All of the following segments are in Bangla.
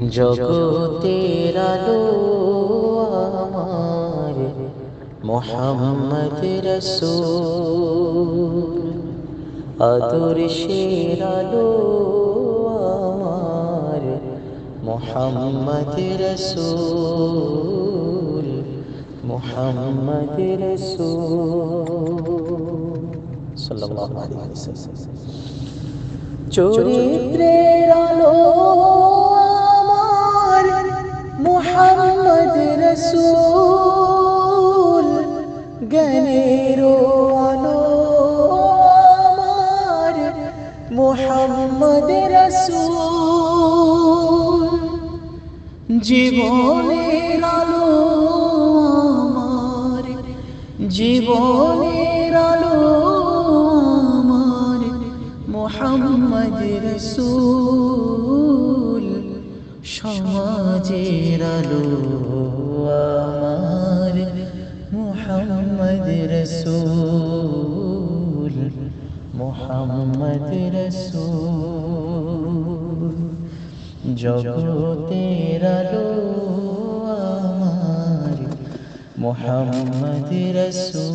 জগতের আলো আমার মোহাম্মদ রসূল। আদর্শের আলো আমার মোহাম্মদ রসূল। মোহাম্মদ রসূল। সাল্লাল্লাহু আলাইহি ওয়াসাল্লাম। চরিত্রের আলো মোহাম্মদ রসূল জ্ঞানের আলো আমার মোহাম্মদ রসূল জীবনের আলো আমার জীবনের আলো আমার, মোহাম্মদ রসূল। সমাজের আলো, আমার মোহাম্মদ রসূল মোহাম্মদ রসূল। জগতের আলো, আমার মোহাম্মদ রসূল।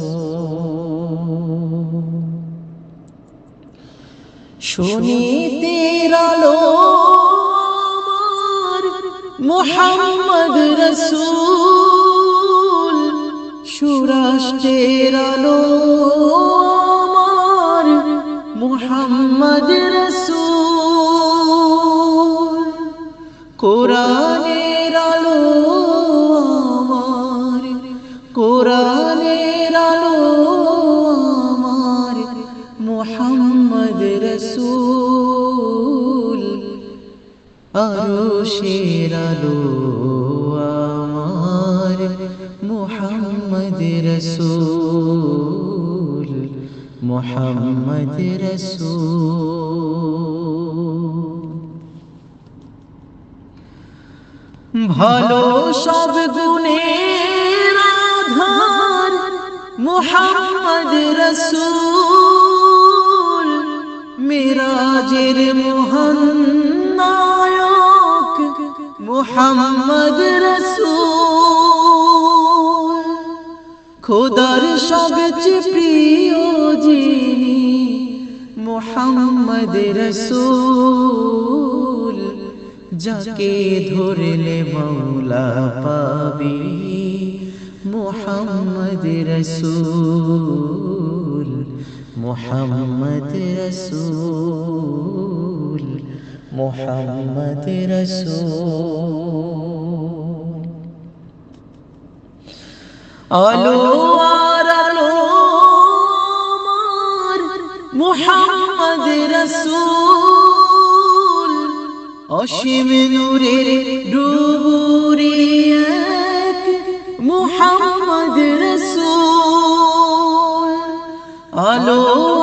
শুনিতে আলো আমার মোহাম্মদ রসূল সুরাষ্ট্রের আলো আমার মোহাম্মদ রসূল কোরআনের আলো আরশের আলো আমার মোহাম্মদ রসূল মোহাম্মদ রসূল। ভালো সব গুণের আধার মোহাম্মদ রসূল, মিরাজের নায়ক মোহাম্মদ রসূল, খোদার সবচেয়ে প্রিয় যিনি মোহাম্মদ রসূল, যাকে ধরলে মৌলা পাবি মোহাম্মদ রসূল মোহাম্মদ রসূল। মোহাম্মদ রসূল আলো আর আলো আমার মোহাম্মদ রসূল অসীম নূরের ডুবুরি এক মোহাম্মদ রসূল আলো আর আলো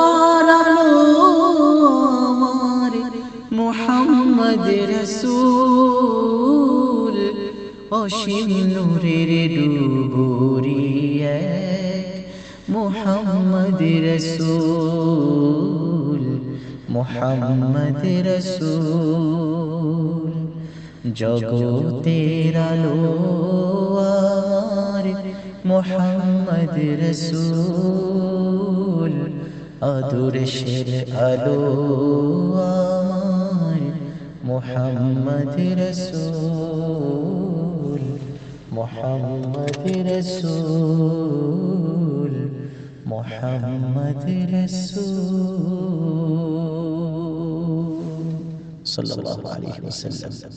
মোহাম্মদ রসূল, অসীম নূরের ডুবুরি মোহাম্মদ রসূল মোহাম্মদ রসূল, জগতের আলো আর মোহাম্মদ রসূল, আদর্শের আলো আমার মোহাম্মদ রসূল মোহাম্মদ রসূল মোহাম্মদ রসূল সাল্লাল্লাহু আলাইহি ওয়াসাল্লাম